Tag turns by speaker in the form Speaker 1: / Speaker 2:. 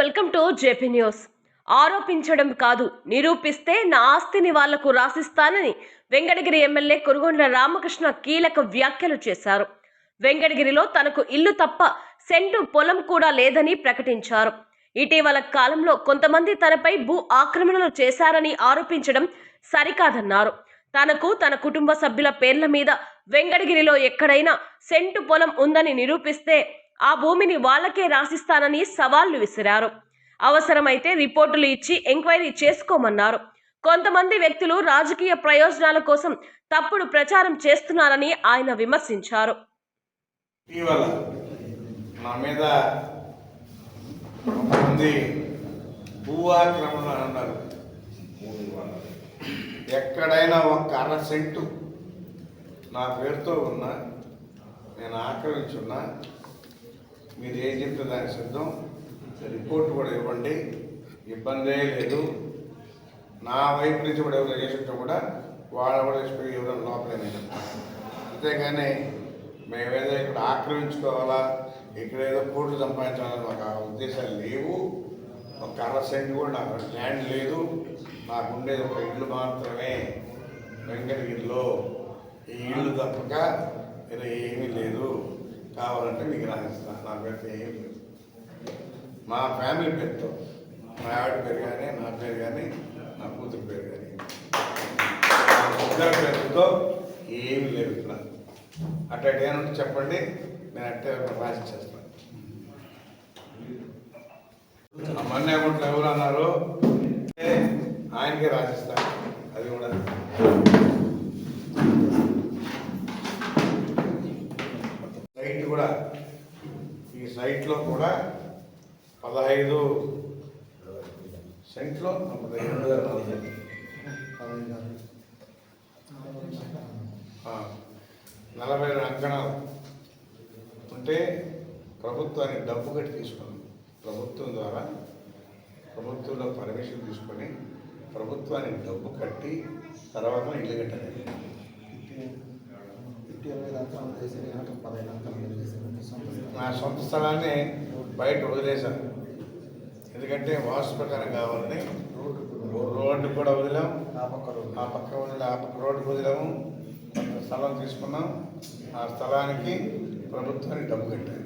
Speaker 1: Welcome to JP news. ఆరోపించడం కాదు నిరూపిస్తే నా ఆస్తిని వాళ్ళకు రాసిస్తానని వెంకటగిరి ఎమ్మెల్యే కురుగొండ్ల రామకృష్ణ కీలక వ్యాఖ్యలు చేశారు. వెంకటగిరిలో తనకు ఇల్లు తప్ప సెంటు పొలం కూడా లేదని ప్రకటించారు. ఇటీవల కాలంలో కొంతమంది తనపై భూ ఆక్రమణలు చేశారని ఆరోపించడం సరికాదన్నారు. తనకు తన కుటుంబ సభ్యుల పేర్ల మీద వెంకటగిరిలో ఎక్కడైనా సెంటు పొలం ఉందని నిరూపిస్తే ఆ భూమిని వాళ్ళకే రాసిస్తానని సవాళ్ళు విసిరారు. అవసరమైతే రిపోర్టులు ఇచ్చి ఎంక్వైరీ చేసుకోమన్నారు. కొంతమంది వ్యక్తులు రాజకీయ ప్రయోజనాల కోసం తప్పుడు ప్రచారం చేస్తున్నారని ఆయన విమర్శించారు.
Speaker 2: ఇటీవల నా మీద కొంతమంది అన్నారు. ఎక్కడైనా ఒక అర సెంటు నా పేరుతో ఉన్నా నేను ఆక్రమించున్నా మీరు ఏం చెప్తే దానికి సిద్ధం? రిపోర్ట్ కూడా ఇవ్వండి. ఇబ్బందే లేదు. నా వైపు నుంచి కూడా ఎవరు చేస్తుంటే కూడా వాళ్ళు కూడా చెప్పి ఇవ్వడం లోపలే నేను అంతేగాని మేమేదో ఇక్కడ ఆక్రమించుకోవాలా ఇక్కడ ఏదో కోట్లు సంపాదించాలని మాకు ఆ ఉద్దేశాలు లేవు. ఒక అర సెంట్ కూడా నాకు ల్యాండ్ లేదు. నాకు ఉండేది ఒక ఇల్లు మాత్రమే వెంకటగిరిలో. ఈ ఇల్లు తప్పక ఇలా ఏమీ లేదు. కావాలంటే మీకు రాసిస్తాను నా పేరు ఏం లేదు. మా ఫ్యామిలీ పేరుతో. మా ఆవిడ పేరు కానీ నా పేరు కానీ నా కూతురు పేరు కానీ. నా ఇద్దరి పేరుతో ఏం లేవు ఇక్కడ. అట్లా ఏమంటే చెప్పండి. నేను అట్టే రాసి చేస్తాను. ఆ ఎవరు అన్నారు ఆయనకే రాసిస్తాను అది కూడా సైట్ కూడా ఈ సైట్లో కూడా పదహైదు సెంట్లో రెండు వేల నలభై రెండు అంకణాలు. ఉంటే ప్రభుత్వానికి డబ్బు కట్టి తీసుకున్నాం ప్రభుత్వం ద్వారా ప్రభుత్వంలో పర్మిషన్ తీసుకొని ప్రభుత్వానికి డబ్బు కట్టి తర్వాత ఇల్లు కట్టాలి. నా సొంత స్థలాన్ని బయట వదిలేశాను. ఎందుకంటే వాస్తు ప్రకారం కావాలని రోడ్డు కూడా వదిలాం.
Speaker 3: ఆ పక్క రోడ్డు.
Speaker 2: ఆ పక్క వదిలే ఆ పక్క రోడ్డు వదిలాము. స్థలం తీసుకున్నాం. ఆ స్థలానికి ప్రభుత్వానికి డబ్బు కట్టాలి